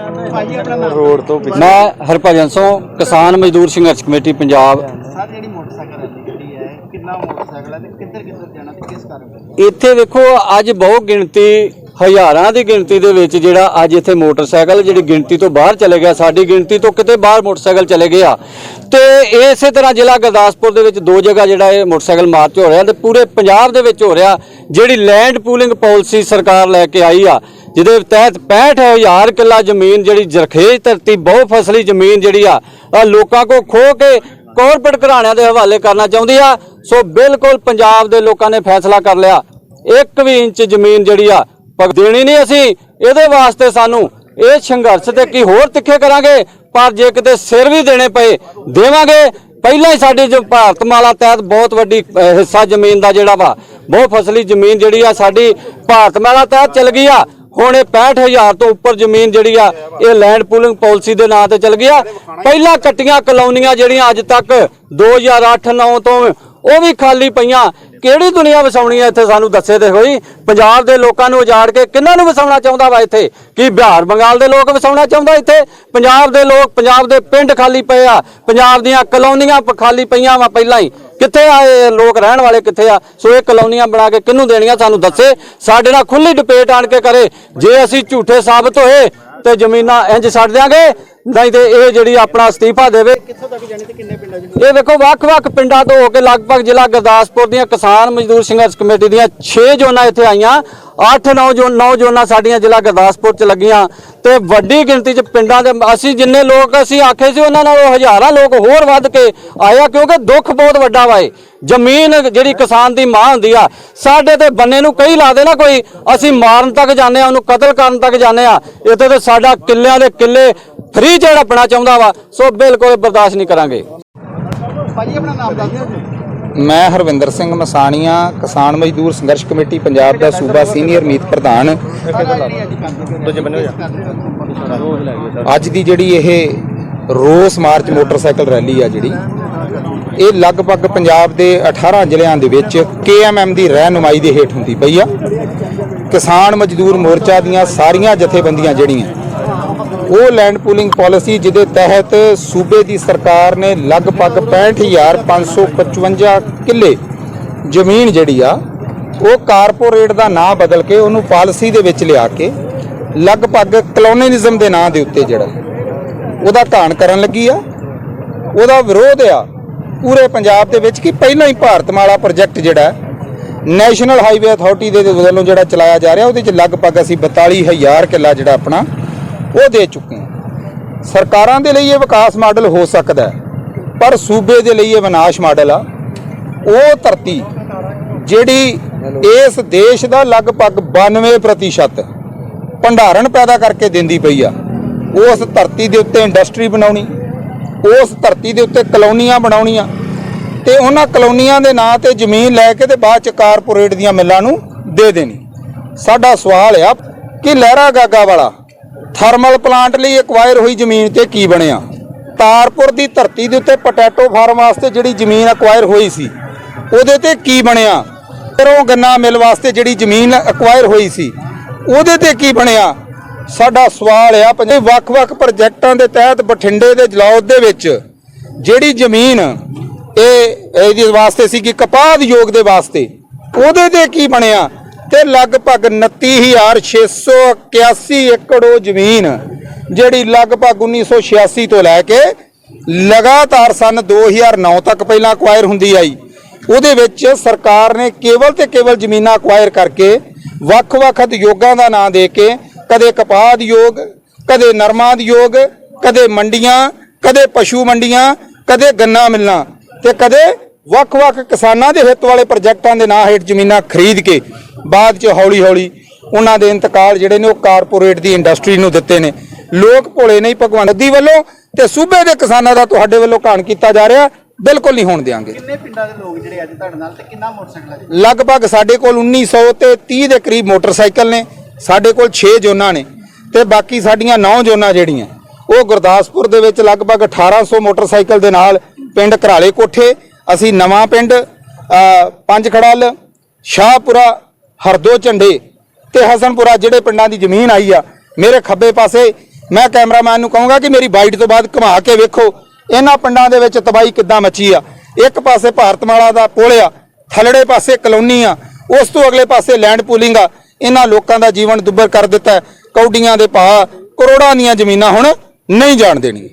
ਜੀ ਆਪਣਾ ਨਾਮ ਰੋਡ ਤੋਂ ਪਿੱਛੇ। ਮੈਂ ਹਰਭਜਨ ਸਿੰਘ ਕਿਸਾਨ ਮਜ਼ਦੂਰ ਸੰਘਰਸ਼ ਕਮੇਟੀ ਪੰਜਾਬ। ਸਰ ਜਿਹੜੀ ਮੋਟਰਸਾਈਕਲ ਰੈਲੀ ਕੱਢੀ ਹੈ ਕਿੰਨਾ ਮੋਟਰਸਾਈਕਲ ਹੈ ਤੇ ਕਿੱਧਰ ਕਿੱਧਰ ਜਾਣਾ ਤੇ ਕਿਸ ਕਾਰਨ? ਇੱਥੇ ਵੇਖੋ ਅੱਜ ਬਹੁ ਗਿਣਤੀ ਹਜ਼ਾਰਾਂ ਦੀ ਗਿਣਤੀ ਦੇ ਵਿੱਚ ਜਿਹੜਾ ਅੱਜ ਇੱਥੇ ਮੋਟਰਸਾਈਕਲ ਜਿਹੜੀ ਗਿਣਤੀ ਤੋਂ ਬਾਹਰ ਚਲੇ ਗਿਆ, ਸਾਡੀ ਗਿਣਤੀ ਤੋਂ ਕਿਤੇ ਬਾਹਰ ਮੋਟਰਸਾਈਕਲ ਚਲੇ ਗਿਆ। ਤੇ ਇਸੇ ਤਰ੍ਹਾਂ ਜ਼ਿਲ੍ਹਾ ਗੁਰਦਾਸਪੁਰ ਦੇ ਵਿੱਚ ਦੋ ਜਗ੍ਹਾ ਜਿਹੜਾ ਇਹ ਮੋਟਰਸਾਈਕਲ ਮਾਰਚ ਹੋ ਰਿਹਾ ਤੇ ਪੂਰੇ ਪੰਜਾਬ ਦੇ ਵਿੱਚ ਹੋ ਰਿਹਾ, ਜਿਹੜੀ ਲੈਂਡ ਪੂਲਿੰਗ ਪਾਲਿਸੀ ਸਰਕਾਰ ਲੈ ਕੇ ਆਈ ਆ, ਜਿਹਦੇ ਤਹਿਤ 65000 ਕਿੱਲਾ ਜ਼ਮੀਨ ਜਿਹੜੀ ਜਰਖੇਜ ਧਰਤੀ ਬਹੁ ਫਸਲੀ ਜ਼ਮੀਨ ਜਿਹੜੀ ਆ ਲੋਕਾਂ ਕੋ ਖੋ ਕੇ ਕਾਰਪੋਰੇਟ ਘਰਾਣਿਆਂ ਦੇ ਹਵਾਲੇ ਕਰਨਾ ਚਾਹੁੰਦੀ ਆ। ਸੋ ਬਿਲਕੁਲ ਪੰਜਾਬ ਦੇ ਲੋਕਾਂ ਨੇ ਫੈਸਲਾ ਕਰ ਲਿਆ। ਇੱਕ ਵੀ ਇੰਚ ਜ਼ਮੀਨ ਜਿਹੜੀ ਆ ਪਰ ਦੇਣੀ ਨਹੀਂ ਅਸੀਂ, ਇਹਦੇ ਵਾਸਤੇ ਸਾਨੂੰ ਇਹ ਸੰਘਰਸ਼ ਤੇ ਕੀ ਹੋਰ ਤਿੱਖੇ ਕਰਾਂਗੇ? ਪਰ ਜੇ ਕਿਤੇ ਸਿਰ ਵੀ ਦੇਣੇ ਪਏ, ਦੇਵਾਂਗੇ। ਪਹਿਲਾਂ ਹੀ ਸਾਡੀ ਜੋ, ਭਾਰਤ ਮਾਲਾ ਤਹਿਤ ਬਹੁਤ ਵੱਡੀ ਹਿੱਸਾ ਜ਼ਮੀਨ ਦਾ ਜਿਹੜਾ ਵਾ, ਬਹੁਤ ਫਸਲੀ ਜ਼ਮੀਨ ਜਿਹੜੀ ਆ ਸਾਡੀ ਭਾਰਤ ਮਾਲਾ ਤਹਿਤ ਚਲ ਗਈ ਆ। ਹੁਣ ਇਹ 65000 ਤੋਂ ਉੱਪਰ ਜ਼ਮੀਨ ਜਿਹੜੀ ਆ, ਇਹ ਲੈਂਡ ਪੂਲਿੰਗ ਪਾਲਿਸੀ ਦੇ ਨਾਂ ਤੇ ਚਲ ਗਈ ਆ। ਪਹਿਲਾਂ ਕੱਟੀਆਂ ਕਲੋਨੀਆਂ ਜਿਹੜੀਆਂ ਅੱਜ ਤੱਕ 2008-9 ਤੋਂ ਉਹ ਵੀ ਖਾਲੀ ਪਈਆਂ। ਕਿਹੜੀ ਦੁਨੀਆ ਵਸਾਉਣੀ ਹੈ ਇੱਥੇ ਸਾਨੂੰ ਦੱਸੇ ਦੇ ਹੋਈ? ਪੰਜਾਬ ਦੇ ਲੋਕਾਂ ਨੂੰ ਉਜਾੜ ਕੇ ਕਿੰਨਾਂ ਨੂੰ ਵਸਾਉਣਾ ਚਾਹੁੰਦਾ ਵਾ ਇੱਥੇ? ਕੀ ਬਿਹਾਰ, ਬੰਗਾਲ ਦੇ ਲੋਕ ਵਸਾਉਣਾ ਚਾਹੁੰਦਾ ਇੱਥੇ? ਪੰਜਾਬ ਦੇ ਲੋਕ, ਪੰਜਾਬ ਦੇ ਪਿੰਡ ਖਾਲੀ ਪਏ ਆ। ਪੰਜਾਬ ਦੀਆਂ ਕਲੋਨੀਆਂ ਖਾਲੀ ਪਈਆਂ ਵਾ ਪਹਿਲਾਂ ਹੀ। ਕਿੱਥੇ ਆ ਇਹ ਲੋਕ ਰਹਿਣ ਵਾਲੇ ਕਿੱਥੇ ਆ? ਸੋ ਇਹ ਕਲੋਨੀਆਂ ਬਣਾ ਕੇ ਕਿਹਨੂੰ ਦੇਣੀਆਂ ਸਾਨੂੰ ਦੱਸੇ? ਸਾਡੇ ਨਾਲ ਖੁੱਲੀ ਡਿਬੇਟ ਆਣ ਕੇ ਕਰੇ। ਜੇ ਅਸੀਂ ਝੂਠੇ ਸਾਬਤ ਹੋਏ ਤੇ ਜ਼ਮੀਨਾਂ ਇੰਜ ਛੱਡ ਦਿਆਂਗੇ ਨਹੀਂ ਤੇ ਇਹ ਜਿਹੜੀ ਆਪਣਾ ਅਸਤੀਫਾ ਦੇਵੇ ਕਿੱਥੋਂ ਤੱਕ ਜਾਣੀ ਤੇ ਕਿੰਨੇ ਪਿੰਡਾਂ 'ਚ ਇਹ ਵੇਖੋ ਵੱਖ-ਵੱਖ ਪਿੰਡਾਂ ਤੋਂ ਹੋ ਕੇ ਲਗਭਗ ਜ਼ਿਲ੍ਹਾ ਗੁਰਦਾਸਪੁਰ ਦੀਆਂ ਕਿਸਾਨ ਮਜ਼ਦੂਰ ਸੰਘਰਸ਼ ਕਮੇਟੀ ਦੀਆਂ 6 ਜ਼ੋਨਾਂ ਇੱਥੇ ਆਈਆਂ। 8-9 ਜ਼ੋਨ 9 ਜ਼ੋਨਾਂ ਸਾਡੀਆਂ ਜ਼ਿਲ੍ਹਾ ਗੁਰਦਾਸਪੁਰ ਚ ਲੱਗੀਆਂ। ਤੇ ਵੱਡੀ ਗਿਣਤੀ ਚ ਪਿੰਡਾਂ ਦੇ ਅਸੀਂ ਜਿੰਨੇ ਲੋਕ ਅਸੀਂ ਆਖੇ ਸੀ ਉਹਨਾਂ ਨਾਲੋਂ ਹਜ਼ਾਰਾਂ ਲੋਕ ਹੋਰ ਵੱਧ ਕੇ ਆਇਆ ਕਿਉਂਕਿ ਦੁੱਖ ਬਹੁਤ ਵੱਡਾ ਵਾ ਇਹ। ਜ਼ਮੀਨ ਜਿਹੜੀ ਕਿਸਾਨ ਦੀ ਮਾਂ ਹੁੰਦੀ ਆ ਸਾਡੇ ਤੇ ਬੰਨੇ ਨੂੰ ਕਈ ਲਾ ਦੇ ਨਾ ਕੋਈ। ਅਸੀਂ ਮਾਰਨ ਤੱਕ ਜਾਂਦੇ ਆ ਉਹਨੂੰ ਕਤਲ ਕਰਨ ਤੱਕ ਜਾਂਦੇ ਆ। ਇੱਥੇ ਤੇ ਸਾਡਾ ਕਿੱਲਿਆਂ ਦੇ ਕਿੱਲੇ ਫ੍ਰੀ ਜਿਹੜਾ ਬਣਾ ਚਾਹੁੰਦਾ ਵਾ ਸੋ ਬਿਲਕੁਲ ਬਰਦਾਸ਼ਤ ਨਹੀਂ ਕਰਾਂਗੇ। ਭਾਜੀ ਆਪਣਾ ਨਾਮ ਦੱਸ ਦਿਓ ਜੀ। ਮੈਂ ਹਰਵਿੰਦਰ ਸਿੰਘ ਮਸਾਣੀਆਂ ਕਿਸਾਨ ਮਜ਼ਦੂਰ ਸੰਘਰਸ਼ ਕਮੇਟੀ ਪੰਜਾਬ ਦਾ ਸੂਬਾ ਸੀਨੀਅਰ ਮੀਤ ਪ੍ਰਧਾਨ। ਅੱਜ ਦੀ ਜਿਹੜੀ ਇਹ ਰੋਸ ਮਾਰਚ ਮੋਟਰਸਾਈਕਲ ਰੈਲੀ ਆ ਜਿਹੜੀ ਇਹ ਲਗਭਗ ਪੰਜਾਬ ਦੇ 18 ਜ਼ਿਲ੍ਹਿਆਂ ਦੇ ਵਿੱਚ ਕੇਐਮਐਮ ਦੀ ਰਹਿਨੁਮਾਈ ਦੇ ਹੇਠ ਹੁੰਦੀ ਪਈ ਆ। ਕਿਸਾਨ ਮਜ਼ਦੂਰ ਮੋਰਚਾ ਦੀਆਂ ਸਾਰੀਆਂ ਜਥੇਬੰਦੀਆਂ ਜਿਹੜੀਆਂ ਉਹ ਲੈਂਡ ਪੂਲਿੰਗ ਪਾਲਿਸੀ ਜਿਹਦੇ ਤਹਿਤ ਸੂਬੇ ਦੀ ਸਰਕਾਰ ਨੇ ਲਗਭਗ 65555 ਕਿੱਲੇ ਜ਼ਮੀਨ ਜਿਹੜੀ ਆ, ਉਹ ਕਾਰਪੋਰੇਟ ਦਾ ਨਾਂ ਬਦਲ ਕੇ ਉਹਨੂੰ ਪਾਲਿਸੀ ਦੇ ਵਿੱਚ ਲਿਆ ਕੇ ਲਗਭਗ ਕਲੋਨੀਲਿਜ਼ਮ ਦੇ ਨਾਂ ਦੇ ਉੱਤੇ ਜਿਹੜਾ ਉਹਦਾ ਧਾਨ ਕਰਨ ਲੱਗੀ ਆ। ਉਹਦਾ ਵਿਰੋਧ ਆ ਪੂਰੇ ਪੰਜਾਬ ਦੇ ਵਿੱਚ ਕਿ ਪਹਿਲਾਂ ਹੀ ਭਾਰਤਮਾਲਾ ਪ੍ਰੋਜੈਕਟ ਜਿਹੜਾ ਨੈਸ਼ਨਲ ਹਾਈਵੇ ਅਥਾਰਟੀ ਦੇ ਵੱਲੋਂ ਜਿਹੜਾ ਚਲਾਇਆ ਜਾ ਰਿਹਾ, ਉਹਦੇ ਚ ਲਗਭਗ ਅਸੀਂ 42000 ਕਿੱਲਾ ਜਿਹੜਾ ਆਪਣਾ ਉਹ ਦੇ ਚੁੱਕੇ ਹਾਂ। ਸਰਕਾਰਾਂ ਦੇ ਲਈ ਇਹ ਵਿਕਾਸ ਮਾਡਲ ਹੋ ਸਕਦਾ ਹੈ, ਪਰ ਸੂਬੇ ਦੇ ਲਈ ਇਹ ਵਿਨਾਸ਼ ਮਾਡਲ ਆ। ਉਹ ਧਰਤੀ ਜਿਹੜੀ ਇਸ ਦੇਸ਼ ਦਾ ਲਗਭਗ 92% ਭੰਡਾਰਨ ਪੈਦਾ ਕਰਕੇ ਦਿੰਦੀ ਪਈ ਆ ਉਸ ਧਰਤੀ ਦੇ ਉੱਤੇ ਇੰਡਸਟਰੀ ਬਣਾਉਣੀ ਉਸ ਧਰਤੀ ਦੇ ਉੱਤੇ ਕਲੋਨੀਆਂ ਬਣਾਉਣੀਆਂ ਤੇ ਉਹਨਾਂ ਕਲੋਨੀਆਂ ਦੇ ਨਾਂ ਤੇ ਜ਼ਮੀਨ ਲੈ ਕੇ ਤੇ ਬਾਅਦ ਚ ਕਾਰਪੋਰੇਟ ਦੀਆਂ ਮਿੱਲਾਂ ਨੂੰ ਦੇ ਦੇਣੀ। ਸਾਡਾ ਸਵਾਲ ਆ ਕਿ ਲਹਿਰਾ ਗਾਗਾ ਵਾਲਾ ਥਰਮਲ ਪਲਾਂਟ ਲਈ ਐਕਵਾਇਰ ਹੋਈ ਜ਼ਮੀਨ ਤੇ ਕੀ ਬਣਿਆ? ਤਾਰਪੁਰ ਦੀ ਧਰਤੀ ਦੇ ਉੱਤੇ ਪੋਟੈਟੋ ਫਾਰਮ ਵਾਸਤੇ ਜਿਹੜੀ ਜ਼ਮੀਨ ਐਕਵਾਇਰ ਹੋਈ ਸੀ, ਉਹਦੇ ਤੇ ਕੀ ਬਣਿਆ? ਫਿਰ ਗੰਨਾ ਮਿਲ ਵਾਸਤੇ ਜਿਹੜੀ ਜ਼ਮੀਨ ਐਕਵਾਇਰ ਹੋਈ ਸੀ, ਉਹਦੇ ਤੇ ਕੀ ਬਣਿਆ? ਸਾਡਾ ਸਵਾਲ ਆ ਪੰਜਾਬ, ਵੱਖ-ਵੱਖ ਪ੍ਰੋਜੈਕਟਾਂ ਦੇ ਤਹਿਤ ਬਠਿੰਡੇ ਦੇ ਜਲੌਦ ਦੇ ਵਿੱਚ ਜਿਹੜੀ ਜ਼ਮੀਨ ਇਹ, ਇਹਦੇ ਵਾਸਤੇ ਸੀ ਕਿ ਕਪਾਹ ਉਦਯੋਗ ਦੇ ਵਾਸਤੇ, ਉਹਦੇ ਤੇ ਕੀ ਬਣਿਆ? ਤੇ ਲਗਭਗ 29681 ਏਕੜ ਉਹ ਜ਼ਮੀਨ, ਜਿਹੜੀ ਲਗਭਗ 1986 ਤੋਂ ਲੈ ਕੇ ਲਗਾਤਾਰ ਸਨ 2009 ਤੱਕ ਪਹਿਲਾਂ ਅਕਵਾਇਰ ਹੁੰਦੀ ਆਈ। ਉਹਦੇ ਵਿੱਚ ਸਰਕਾਰ ਨੇ ਕੇਵਲ ਤੇ ਕੇਵਲ ਜ਼ਮੀਨਾਂ ਅਕਵਾਇਰ ਕਰਕੇ ਵੱਖ-ਵੱਖ ਉਦਯੋਗਾਂ ਦਾ ਨਾਂ ਦੇ ਕੇ ਕਦੇ ਕਪਾਹ ਉਦਯੋਗ, ਕਦੇ ਨਰਮਾ ਉਦਯੋਗ, ਕਦੇ ਮੰਡੀਆਂ, ਕਦੇ ਪਸ਼ੂ ਮੰਡੀਆਂ, ਕਦੇ ਗੰਨਾ ਮਿਲਣਾ ਤੇ ਕਦੇ ਵੱਖ-ਵੱਖ ਕਿਸਾਨਾਂ ਦੇ ਹਿੱਤ ਵਾਲੇ ਪ੍ਰੋਜੈਕਟਾਂ ਦੇ ਨਾਂ ਹੇਠ ਜ਼ਮੀਨਾਂ ਖਰੀਦ ਕੇ ਬਾਅਦ ਚ ਹੌਲੀ-ਹੌਲੀ ਉਹਨਾਂ ਦੇ ਇੰਤਕਾਲ ਜਿਹੜੇ ਨੇ ਉਹ ਕਾਰਪੋਰੇਟ ਦੀ ਇੰਡਸਟਰੀ ਨੂੰ ਦਿੱਤੇ ਨੇ। ਲੋਕ ਭੋਲੇ ਨਹੀਂ ਭਗਵਾਨ ਮੋਦੀ ਵੱਲੋਂ ਤੇ ਸੂਬੇ ਦੇ ਕਿਸਾਨਾਂ ਦਾ ਤੁਹਾਡੇ ਵੱਲੋਂ ਘਾਣ ਕੀਤਾ ਜਾ ਰਿਹਾ ਬਿਲਕੁਲ ਨਹੀਂ ਹੋਣ ਦਿਆਂਗੇ। ਕਿੰਨੇ ਪਿੰਡਾਂ ਦੇ ਲੋਕ ਜਿਹੜੇ ਅੱਜ ਤੁਹਾਡੇ ਨਾਲ ਤੇ ਕਿੰਨਾ ਮੋਟਰਸਾਈਕਲ ਹੈ? ਲਗਭਗ ਸਾਡੇ ਕੋਲ 1900 ਤੇ 30 ਦੇ ਕਰੀਬ ਮੋਟਰਸਾਈਕਲ ਨੇ ਸਾਡੇ ਕੋਲ 6 ਜ਼ੋਨਾਂ ਨੇ ਤੇ ਬਾਕੀ ਸਾਡੀਆਂ 9 ਜ਼ੋਨਾਂ ਜਿਹੜੀਆਂ ਉਹ ਗੁਰਦਾਸਪੁਰ ਦੇ ਵਿੱਚ ਲਗਭਗ 1800 ਮੋਟਰਸਾਈਕਲ ਦੇ ਨਾਲ ਪਿੰਡ ਘਰਾਲੇ ਕੋਠੇ ਅਸੀਂ ਨਵਾਂ ਪਿੰਡ ਪੰਜ ਖੜਲ ਸ਼ਾਹਪੁਰਾ ਹਰਦੋ ਝੰਡੇ ਤੇ ਹਸਨਪੁਰਾ ਜਿਹੜੇ ਪਿੰਡਾਂ ਦੀ ਜ਼ਮੀਨ ਆਈ ਆ, ਮੇਰੇ ਖੱਬੇ ਪਾਸੇ ਮੈਂ ਕੈਮਰਾਮੈਨ ਨੂੰ ਕਹੂੰਗਾ ਕਿ ਮੇਰੀ ਬਾਈਟ ਤੋਂ ਬਾਅਦ ਘੁਮਾ ਕੇ ਵੇਖੋ, ਇਹਨਾਂ ਪਿੰਡਾਂ ਦੇ ਵਿੱਚ ਤਬਾਈ ਕਿੱਦਾਂ ਮੱਚੀ ਆ। ਇੱਕ ਪਾਸੇ ਭਾਰਤਮਾਲਾ ਦਾ ਪੁਲ ਆ, ਥਲੜੇ ਪਾਸੇ ਕਲੋਨੀ ਆ, ਉਸ ਤੋਂ ਅਗਲੇ ਪਾਸੇ ਲੈਂਡ ਪੂਲਿੰਗ ਆ। ਇਹਨਾਂ ਲੋਕਾਂ ਦਾ ਜੀਵਨ ਦੁੱਬਰ ਕਰ ਦਿੱਤਾ ਕੌਡੀਆਂ ਦੇ ਭਾਅ ਕਰੋੜਾਂ ਦੀਆਂ ਜ਼ਮੀਨਾਂ ਹੁਣ ਨਹੀਂ ਜਾਣ ਦੇਣੀਆਂ